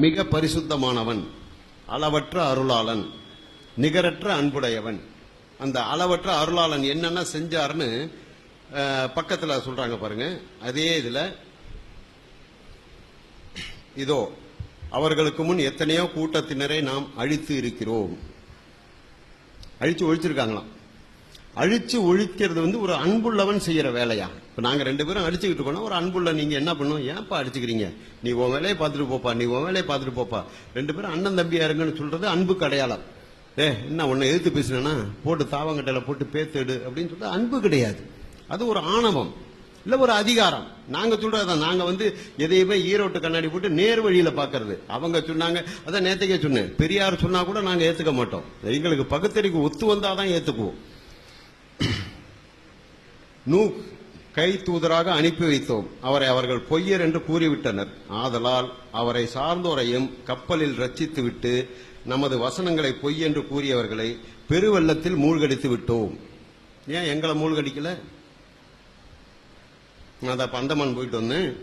மிக பரிசுத்தமானவன் அளவற்ற அருளாளன் நிகரற்ற அன்புடையவன். அந்த அளவற்ற அருளாளன் என்னென்ன செஞ்சார்னு பக்கத்தில் சொல்றாங்க பாருங்க. அதே இதில் இதோ அவர்களுக்கு முன் எத்தனையோ கூட்டத்தினரை நாம் அழித்து இருக்கிறோம். அழிச்சு ஒழிச்சிருக்காங்களாம். அழிச்சு ஒழிக்கிறது வந்து ஒரு அன்புள்ளவன் செய்யற வேலையா? இப்போ நாங்கள் ரெண்டு பேரும் அடிச்சுக்கிட்டு இருக்கோம் ஒரு அன்புள்ள நீங்கள் என்ன பண்ணும்? ஏன்ப்பா அடிச்சுக்கிறீங்க? நீ உன் வேலையை பார்த்துட்டு போப்பா நீ உன் வேலையை பார்த்துட்டு போப்பா. ரெண்டு பேரும் அண்ணன் தம்பியா இருங்கன்னு சொல்றது அன்புக்கு அடையாளம் ஏ என்ன உன்னை எதிர்த்து பேசுனா போட்டு தாவங்கட்டையில போட்டு பேத்தெடு அப்படின்னு சொல்றது அன்பு கிடையாது. அது ஒரு ஆணவம் இல்லை ஒரு அதிகாரம். நாங்கள் சொல்றதுதான் நாங்கள் வந்து எதையுமே ஈரோட்டு கண்ணாடி போட்டு நேர் வழியில் பார்க்கறது அவங்க சொன்னாங்க அதான் நேத்தைக்கே சொன்னேன். பெரியார் சொன்னா கூட நாங்கள் ஏற்றுக்க மாட்டோம். எங்களுக்கு பகுத்தறிக்கு ஒத்து வந்தாதான் ஏற்றுக்குவோம் நூ கை தூதராக அனுப்பி வைத்தோம். அவரை அவர்கள் பொய்யர் என்று கூறிவிட்டனர். ஆதலால் அவரை சார்ந்தோரையும் கப்பலில் ரட்சித்துவிட்டு நமது வசனங்களை பொய் என்று கூறியவர்களை பெருவெள்ளத்தில் மூழ்கடித்து விட்டோம். ஏன் எங்களை மூழ்கடிக்கல? நான் அதை பந்தமான் போயிட்டு வந்தேன்.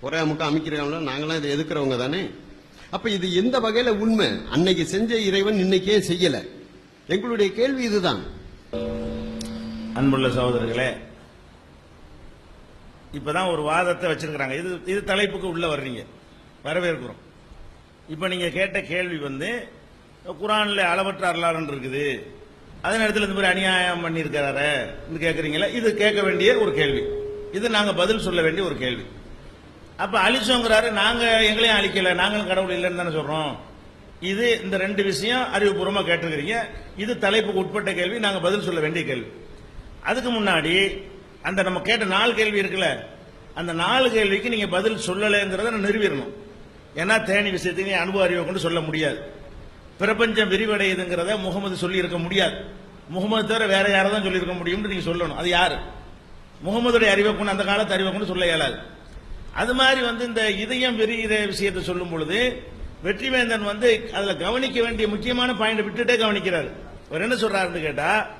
ஒரே அமுக்க அமைக்கிறவங்கள நாங்களாம் இதை எதுக்குறவங்க தானே? அப்ப இது எந்த வகையில உண்மை? அன்னைக்கு செஞ்ச இறைவன் இன்னைக்கே செய்யல. எங்களுடைய கேள்வி இதுதான். அன்புள்ள சகோதரர்களே இப்பதான் ஒரு வாதத்தை வச்சிருக்கிறாங்க. இது இது தலைப்புக்கு உள்ள வர்றீங்க. வரவேற்கிறோம். இப்ப நீங்க கேட்ட கேள்வி வந்து குரான்ல அளவற்ற அருளாளன் இருக்குது. அதே நேரத்தில் இந்த மாதிரி அநியாயம் பண்ணியிருக்கிறாரு கேட்குறீங்களா இது கேட்க வேண்டிய ஒரு கேள்வி. இது நாங்கள் பதில் சொல்ல வேண்டிய ஒரு கேள்வி. அப்போ அழிச்சோங்கிறாரு நாங்கள் எங்களையும் அழிக்கல நாங்களும் கடவுள் இல்லைன்னு தானே சொல்கிறோம் இது இந்த ரெண்டு விஷயம் அறிவுபூர்வமாக கேட்டிருக்கிறீங்க. இது தலைப்புக்கு உட்பட்ட கேள்வி நாங்கள் பதில் சொல்ல வேண்டிய கேள்வி. அதுக்கு முன்னாடி அந்த நம்ம கேட்ட நாலு கேள்வி இருக்குல்ல அந்த நாலு கேள்விக்கு நீங்க பதில் சொல்லலைங்கிறத நான் நிறுவிடணும். ஏன்னா தேனி விஷயத்துக்கு அனுபவ அறிவை கொண்டு சொல்ல முடியாது. பிரபஞ்சம் விரிவடையுதுங்கிறத முகமது சொல்லி இருக்க முடியாது. முகமது தவிர வேற யாரை தான் சொல்லியிருக்க முடியும்னு நீங்க சொல்லணும். அது யாரு? முகமதுடைய அறிவை கொண்டு அந்த காலத்து அறிவை கொண்டு சொல்ல இயலாது. அது மாதிரி வந்து இந்த இதயம் விரிகிற விஷயத்தை சொல்லும் பொழுது வெற்றிவேந்தன் வந்து அதுல கவனிக்க வேண்டிய முக்கியமான பாயிண்ட் விட்டுட்டே கவனிக்கிறார். அவர் என்ன சொல்றாருன்னு கேட்டா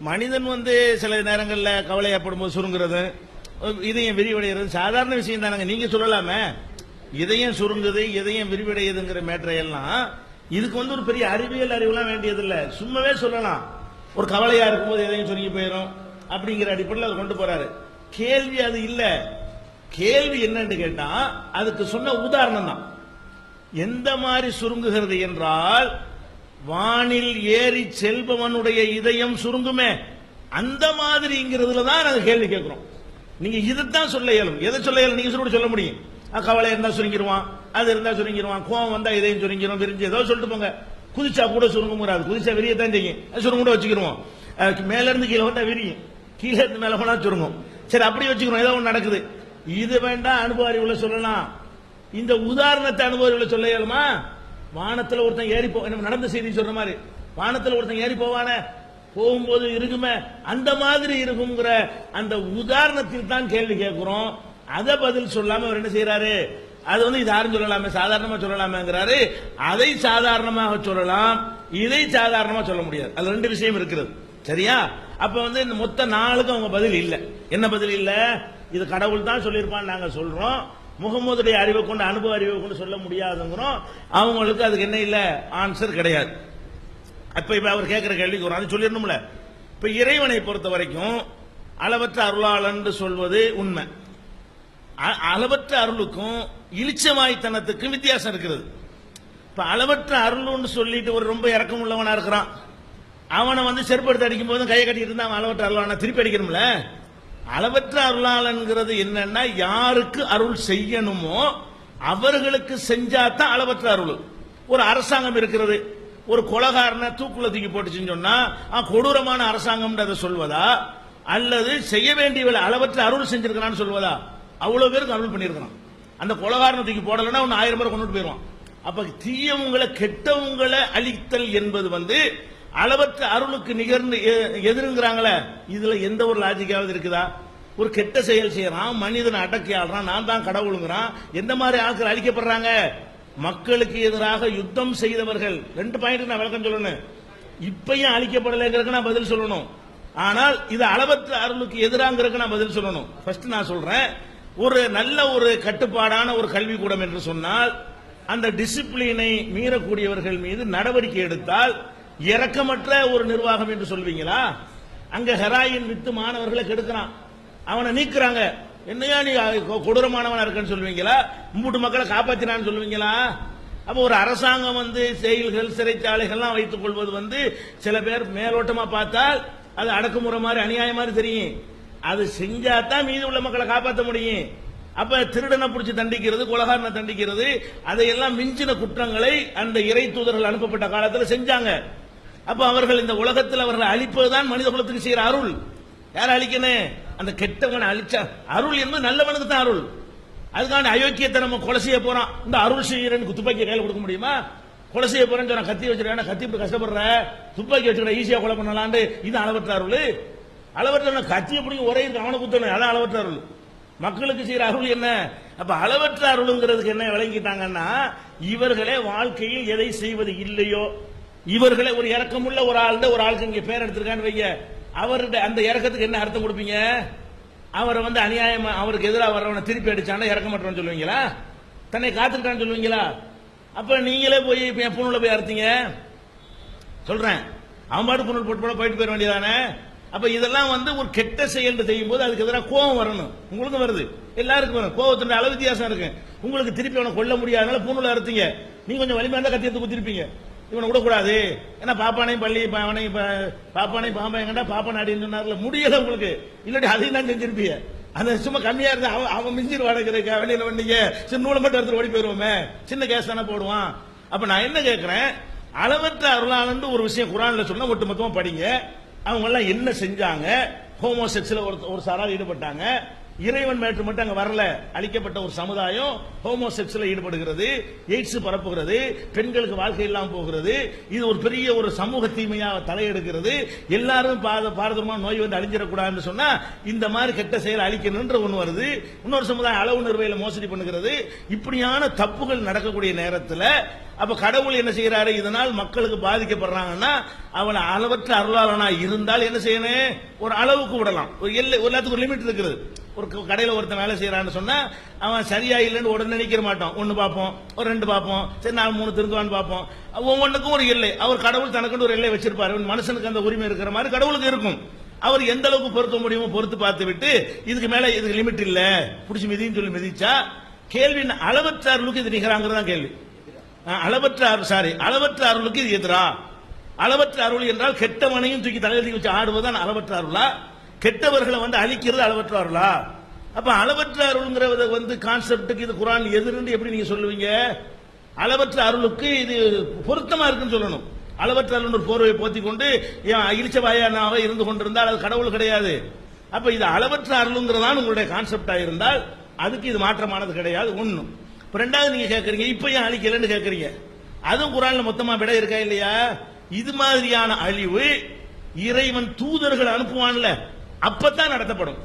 மனிதன் வந்து சில நேரங்களில் கவலையப்படும் போது சுருங்குறது இதயம் விரிவடைகிறது சாதாரண விஷயம் தானங்க. நீங்க சொல்லலாமே. இதயம் சுருங்குது இதயம் விரிவடையுதுங்கிற மேட்டரை எல்லாம் இதுக்கு வந்து ஒரு பெரிய அறிவியல் அறிவுலாம் வேண்டியதில்லை. சும்மாவே சொல்லலாம். ஒரு கவலையா இருக்கும்போது எதையும் சுருங்கி போயிடும் அப்படிங்கிற அடிப்படையில் அதை கொண்டு போறாரு. கேள்வி அது இல்ல. கேள்வி என்னன்னு கேட்டா அதுக்கு சொன்ன உதாரணம் தான் எந்த மாதிரி சுருங்குகிறது என்றால் வானில் ஏறி செல்பவனுடைய இதயம் சுருங்குமே? அந்த மாதிரிங்கிறதுல தான் நாங்க கேள்வி கேட்கிறோம். நீங்க இதைத்தான் சொல்ல இயலும். எதை சொல்ல இயலும்? நீங்க சொல்லிட்டு சொல்ல முடியும். கவலை இருந்தா சுருங்கிடுவான் அது இருந்தா சுருங்கிடுவான் கோவம் வந்தா இதையும் சுருங்கிடும் விரிஞ்சு ஏதோ சொல்லிட்டு போங்க. குதிச்சா கூட சுருங்க குதிச்சா விரியத்தான் செய்யும். அது சுருங்க கூட வச்சுக்கிடுவோம் மேல இருந்து கீழே வந்தா விரியும். கீழே இருந்து மேல போனா சுருங்கும். சரி அப்படி வச்சுக்கிறோம். ஏதோ ஒன்று நடக்குது. இது வேண்டாம் அனுபவ அறிவுல சொல்லலாம். இந்த உதாரணத்தை அனுபவ அறிவுல சொல்ல இயலுமா? வானத்துல ஒருத்தன் ஏறி போ நம்ம நடந்த செய்தி சொல்ற மாதிரி. வானத்துல ஒருத்தன் ஏறி போவானே போகும்போது இருக்குமே அந்த மாதிரி இருக்குங்கிற அந்த உதாரணத்தில் தான் கேள்வி கேட்கிறோம். அதை பதில் சொல்லாம அவர் என்ன செய்யறாரு அது வந்து இது யாரும் சொல்லலாமே சாதாரணமா சொல்லலாமேங்கிறாரு. அதை சாதாரணமாக சொல்லலாம் இதை சாதாரணமா சொல்ல முடியாது. அது ரெண்டு விஷயம் இருக்கிறது சரியா? அப்ப வந்து இந்த மொத்த நாளுக்கும் அவங்க பதில் இல்லை. என்ன பதில் இல்லை? இது கடவுள் தான் சொல்லியிருப்பான்னு நாங்க சொல்றோம். முகமதுடைய அறிவை கொண்டு அனுபவ அறிவை கொண்டு சொல்ல முடியாதுங்கிறோம். அவங்களுக்கு அதுக்கு என்ன இல்ல? ஆன்சர் கிடையாது. அப்ப இப்ப அவர் கேட்கிற கேள்விக்கு வரும். அது சொல்லிடணும்ல. இப்ப இறைவனை பொறுத்த வரைக்கும் அளவற்ற அருளாளன் சொல்வது உண்மை. அ- அளவற்ற அருளுக்கும் இளிச்சமாய்த்தனத்துக்கும் வித்தியாசம் இருக்கிறது. இப்ப அளவற்ற அருள்னு சொல்லிட்டு ஒரு ரொம்ப இறக்கம் உள்ளவனா இருக்கிறான். அவனை வந்து செருப்படுத்து அடிக்கும் போது கையை கட்டிட்டு இருந்தா அவன் அளவற்ற அருளான? திருப்பி அடிக்கணும்ல? அளவற்ற அருளாளன்கிறது என்னன்னா யாருக்கு அருள் செய்யணுமோ அவர்களுக்கு செஞ்சாதான் அளவற்ற அருள். ஒரு அரசாங்கம் இருக்கிறது. ஒரு கொலகாரனை தூக்குல தூக்கி போட்டுச்சுன்னு சொன்னா கொடூரமான அரசாங்கம் சொல்வதா? அல்லது செய்ய வேண்டிய அளவற்ற அருள் செஞ்சிருக்கிறான்னு சொல்வதா? அவ்வளவு பேருக்கு அருள் பண்ணியிருக்கிறான். அந்த கொலகாரனை தூக்கி போடலைன்னா ஒன்னு ஆயிரம் பேர் கொண்டுட்டு போயிருவான் அப்ப தீயவங்களை கெட்டவங்களை அழித்தல் என்பது வந்து அளவற்ற அருளுக்கு நிகர்ந்து எ- இதுல எந்த ஒரு லாஜிக்காவது இருக்குதா? ஒரு கெட்ட செயல் செய்யறான் மனிதனை அடக்கி ஆடுறான் நான் தான் கடவுளுங்கிறான். எந்த மாதிரி ஆட்கள் அழிக்கப்படுறாங்க? மக்களுக்கு எதிராக யுத்தம் செய்தவர்கள். ரெண்டு பாயிண்ட் நான் விளக்கம் சொல்லணும். இப்பயும் அழிக்கப்படலைங்கிறதுக்கு நான் பதில் சொல்லணும். ஆனால் இது அளவற்ற அருளுக்கு எதிராங்கிறதுக்கு நான் பதில் சொல்லணும். ஃபர்ஸ்ட் நான் சொல்றேன் ஒரு நல்ல ஒரு கட்டுப்பாடான ஒரு கல்விக்கூடம் என்று சொன்னால் அந்த டிசிப்ளினை மீறக்கூடியவர்கள் மீது நடவடிக்கை எடுத்தால் இரக்கமற்ற ஒரு நிர்வாகம் என்று சொல்வீங்களா? அங்க ஹெராயின் வித்து மாணவர்களை கெடுக்கிறான். அவனை நீக்குறாங்க. என்னையா நீ கொ- கொடூரமானவனா இருக்கன்னு சொல்லுவீங்களா? மூட்டு மக்களை காப்பாத்தினான்னு சொல்லுவீங்களா? அப்ப ஒரு அரசாங்கம் வந்து செயல்கள் சிறைச்சாலைகள்லாம் வைத்துக் கொள்வது வந்து சில பேர் மேலோட்டமா பார்த்தால் அது அடக்குமுறை மாதிரி அநியாயம் மாதிரி தெரியும். அது செஞ்சா தான் மீதி உள்ள மக்களை காப்பாற்ற முடியும். அப்ப திருடனை பிடிச்சி தண்டிக்கிறது கொலகாரனை தண்டிக்கிறது அதையெல்லாம் மிஞ்சின குற்றங்களை அந்த இறை தூதர்கள் அனுப்பப்பட்ட காலத்தில் செஞ்சாங்க. அப்ப அவர்கள் இந்த உலகத்தில் அவர்களை அழிப்பதுதான் மனித குலத்துக்கு செய்யற அருள். யார அழிக்கணும் அந்த கெட்டவனை அழிச்சா அருள் என்பது நல்லவனுக்கு தான் அருள். அதுக்கான அயோக்கியத்தை நம்ம கொலை செய்ய போறோம் இந்த அருள் செய்யறேன்னு துப்பாக்கி கையில் கொடுக்க முடியுமா? கொலை செய்ய போறேன்னு கத்தி வச்சிருக்கேன்? கத்தி இப்படி கஷ்டப்படுற துப்பாக்கி வச்சுக்கிற ஈஸியா கொலை பண்ணலான்னு இது அளவற்ற அருள். அளவற்ற கத்தியை பிடிங்க ஒரே இருக்கு அவனை குத்தணும். அதான் அளவற்ற அருள். மக்களுக்கு செய்யற அருள் என்ன? அப்ப அளவற்ற அருளுங்கிறதுக்கு என்ன விளங்கிட்டாங்கன்னா இவர்களே வாழ்க்கையில் எதை செய்வது இல்லையோ? இவர்களே ஒரு இறக்கமுள்ள ஒரு ஆள்கிட்ட ஒரு ஆளுக்கு இங்க பேர் எடுத்திருக்கான்னு வைங்க. அவர்கிட்ட அந்த இறக்கத்துக்கு என்ன அர்த்தம் கொடுப்பீங்க? அவரை வந்து அநியாயமா அவருக்கு எதிராக வர்றவனை திருப்பி அடிச்சானா இறக்கமாட்டோம்னு சொல்லுவீங்களா? தன்னை காத்துக்கிட்டான்னு சொல்லுவீங்களா? அப்ப நீங்களே போய் இப்ப என் பொண்ணுல போய் அறுத்தீங்க. சொல்றேன். அவன் பாட்டு பொருள் போட்டு போட போயிட்டு போயிட வேண்டியதானே? அப்ப இதெல்லாம் வந்து ஒரு கெட்ட செயல் செய்யும் போது அதுக்கு எதிராக கோபம் வரணும். உங்களுக்கும் வருது. எல்லாருக்கும் வரும். கோபத்தின் அளவு வித்தியாசம் இருக்கு. உங்களுக்கு திருப்பி அவனை கொல்ல முடியாதனால பூணுல அறுத்தீங்க. நீங்க கொஞ்சம் வலிமையா இருந்தா கத்தி எடுத்து குத்திருப்பீங்க. இவனை விடக்கூடாது. ஏன்னா பாப்பானையும் பள்ளி அவனையும் பாப்பானையும் பாம்பா எங்கடா பாப்பான அடின்னு சொன்னார்ல முடியல உங்களுக்கு. இல்லாட்டி அதையும் தான் செஞ்சிருப்பீங்க அந்த சும்மா கம்மியா இருந்தா அவன் அவன் மிஞ்சிரு வாடகைக்கு வெளியில வந்தீங்க சின்ன நூலை மட்டும் எடுத்து ஓடி போயிருவோமே. சின்ன கேஸ் தானே போடுவான். அப்ப நான் என்ன கேட்கிறேன் அளவற்ற அருளாளன்னு ஒரு விஷயம் குரான்ல சொன்னா ஒட்டுமொத்தமா படிங்க. அவங்க எல்லாம் என்ன செஞ்சாங்க? ஹோமோசெக்ஸ்ல ஒரு ஒரு சாரால் ஈடுபட்டாங்க. இறைவன் மேற்று மட்டும் அங்க வரல. அழிக்கப்பட்ட ஒரு சமுதாயம் ஹோமோசெக்ஸ்ல ஈடுபடுகிறது எய்ட்ஸ் பரப்புகிறது பெண்களுக்கு வாழ்க்கை இல்லாமல் போகிறது. இது ஒரு பெரிய ஒரு சமூக தீமையாக தலையெடுக்கிறது எல்லாரும் பாத பாரதமா நோய் வந்து அழிஞ்சிடக்கூடாதுன்னு சொன்னா இந்த மாதிரி கெட்ட செயல் அழிக்கணும்ன்ற ஒண்ணு வருது. இன்னொரு சமுதாயம் அளவு நிர்வையில மோசடி பண்ணுகிறது. இப்படியான தப்புகள் நடக்கக்கூடிய நேரத்தில் அப்ப கடவுள் என்ன செய்யறாரு இதனால் மக்களுக்கு பாதிக்கப்படுறாங்கன்னா அவன் அளவற்ற அருளாளனா இருந்தால் என்ன செய்யணும்? ஒரு அளவுக்கு விடலாம். ஒரு எல்லை ஒரு எல்லாத்துக்கும் ஒரு லிமிட் இருக்குது. ஒரு க- ஒருத்தன் வேலை செய்யறான்னு சொன்னா அவன் சரியா இல்லைன்னு உடனே நினைக்கிற மாட்டோம் ஒன்னு பார்ப்போம் ஒரு ரெண்டு பார்ப்போம் சரி நாலு மூணு திருந்துவான்னு பார்ப்போம். ஒவ்வொன்றுக்கும் ஒரு எல்லை. அவர் கடவுள் தனக்குன்னு ஒரு எல்லை வச்சிருப்பாரு. மனுஷனுக்கு அந்த உரிமை இருக்கிற மாதிரி கடவுளுக்கு இருக்கும். அவர் எந்த அளவுக்கு பொருத்த முடியுமோ பொறுத்து பார்த்து விட்டு இதுக்கு மேல இதுக்கு லிமிட் இல்ல. புடிச்சு மிதின்னு சொல்லி மிதிச்சா கேள்வி அளவற்ற அருளுக்கு இது நிகராங்கிறது தான் கேள்வி அளவற்ற சாரி அளவற்ற அருளுக்கு இது எதிரா? அளவற்ற அருள் என்றால் கெட்டவனையும் தூக்கி தலையில் வச்சு ஆடுவதுதான் அளவற்ற அருளா? கெட்டவர்களை வந்து அழிக்கிறது அளவற்ற அருளா அப்ப அளவற்ற அருள்ங்கிறத வந்து கான்செப்டுக்கு இது குரான் எதிர்ன்னு எப்படி நீங்க சொல்லுவீங்க? அளவற்ற அருளுக்கு இது பொருத்தமா இருக்குன்னு சொல்லணும். அளவற்ற அருள் ஒரு போர்வை போத்தி கொண்டு இழிச்ச வாயானாக இருந்து கொண்டிருந்தால் அது கடவுள் கிடையாது. அப்ப இது அளவற்ற அருளுங்கிறதான் உங்களுடைய கான்செப்டா இருந்தால் அதுக்கு இது மாற்றமானது கிடையாது ஒண்ணு. ரெண்டாவது நீங்க கேட்கறீங்க இப்ப ஏன் அழிக்கலன்னு கேட்கறீங்க அதுவும் குரான்ல மொத்தமா விட இருக்கா இல்லையா? இது மாதிரியான அழிவு இறைவன் தூதர்கள் அனுப்புவான்ல. அப்பதான் நடத்தப்படும்.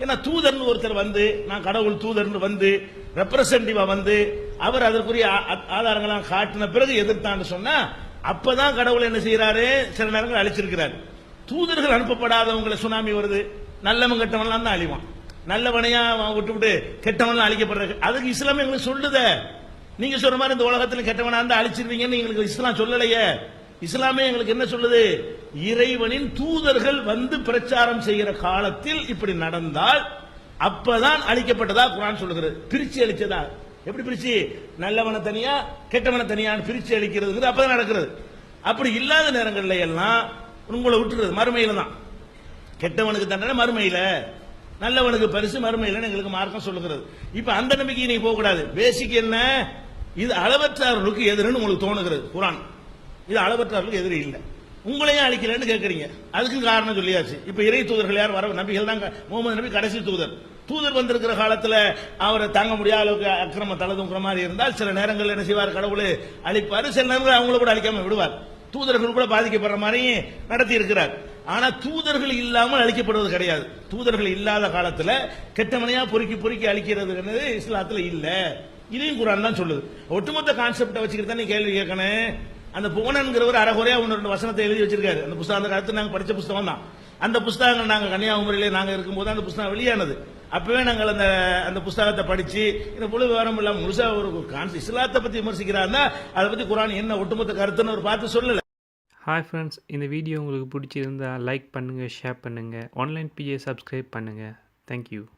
ஏன்னா தூதர்னு ஒருத்தர் வந்து நான் கடவுள் தூதர்னு வந்து ரெப்ரசன்டிவா வந்து அவர் அதற்குரிய ஆதாரங்களாம் காட்டின பிறகு எதிர்த்தான்னு சொன்னா அப்பதான் கடவுள் என்ன செய்யறாரு சில நேரங்கள் அழிச்சிருக்கிறார். தூதர்கள் அனுப்பப்படாதவங்களை சுனாமி வருது. நல்லவன் கெட்டவன்லாம் தான் அழிவான். நல்லவனையா அவன் விட்டு விட்டு கெட்டவன்லாம் அழிக்கப்படுறது அதுக்கு இஸ்லாம் எங்களுக்கு சொல்லுதே. நீங்க சொல்ற மாதிரி இந்த உலகத்துல கெட்டவனா இருந்தா அழிச்சிருவீங்கன்னு எங்களுக்கு இஸ்லாம் சொல்லலையே. இஸ்லாமே எங்களுக்கு என்ன சொல்லுது? இறைவனின் தூதர்கள் வந்து பிரச்சாரம் செய்கிற காலத்தில் இப்படி நடந்தால் அப்பதான் அழிக்கப்பட்டதா குரான் சொல்லுகிறது. பிரிச்சு அழிச்சதா? எப்படி பிரிச்சு? நல்லவனை தனியா கெட்டவனை தனியான்னு பிரிச்சு அழிக்கிறது அப்பதான் நடக்கிறது. அப்படி இல்லாத நேரங்கள்ல எல்லாம் உங்களை விட்டுறது மறுமையில தான். கெட்டவனுக்கு தண்டனை மறுமையில. நல்லவனுக்கு பரிசு மறுமையில எங்களுக்கு மார்க்கம் சொல்லுகிறது. இப்ப அந்த நம்பிக்கை நீ போக கூடாது பேசிக் என்ன? இது அளவற்றார்களுக்கு எதிரின்னு உங்களுக்கு தோணுகிறது குரான். இது அளவற்றவர்களுக்கு எதிரி இல்லை. உங்களையும் அழிக்கலன்னு கேட்குறீங்க. அதுக்கு காரணம் சொல்லியாச்சு. இப்போ இறை தூதர்கள் யார்? வர நபிகள் தான் முகமது நபி கடைசி தூதர். தூதர் வந்திருக்கிற காலத்துல அவரை தாங்க முடியாத அளவுக்கு அக்கிரம தலதுங்கிற மாதிரி இருந்தால் சில நேரங்கள் என்ன செய்வார்? கடவுள் அழிப்பார். சில நேரங்கள் அவங்கள கூட அழிக்காம விடுவார். தூதர்கள் கூட பாதிக்கப்படுற மாதிரியும் நடத்தி இருக்கிறார். ஆனா தூதர்கள் இல்லாமல் அழிக்கப்படுவது கிடையாது. தூதர்கள் இல்லாத காலத்துல கெட்டமனையா பொறுக்கி பொறுக்கி அழிக்கிறது இஸ்லாத்துல இல்ல. இதையும் குரான் தான் சொல்லுது. ஒட்டுமொத்த கான்செப்டை வச்சுக்கிட்டு தான் நீ கேள்வி கேட்கணும்? அந்த புவனன்கிறவர் அறகுறையா ஒன்று ரெண்டு வசனத்தை எழுதி வச்சிருக்காரு. அந்த புஸ்தகம் அந்த காலத்தில் நாங்கள் படித்த புஸ்தகம் தான். அந்த புஸ்தகங்கள் நாங்கள் கன்னியாகுமரியிலே நாங்கள் இருக்கும்போது அந்த புஸ்தகம் வெளியானது. அப்பவே நாங்கள் அந்த அந்த புஸ்தகத்தை படிச்சு இந்த புழு விவரம் இல்லாமல் முழுசா ஒரு கான்ஸ் இஸ்லாத்தை பற்றி விமர்சிக்கிறாருன்னா அதை பற்றி குரான் என்ன ஒட்டுமொத்த கருத்துன்னு ஒரு பார்த்து சொல்லலை. ஹாய் ஃப்ரெண்ட்ஸ் இந்த வீடியோ உங்களுக்கு பிடிச்சிருந்தா லைக் பண்ணுங்கள் ஷேர் பண்ணுங்கள் ஆன்லைன் பிஏ சப்ஸ்கிரைப் பண்ணுங்கள் தேங்க்யூ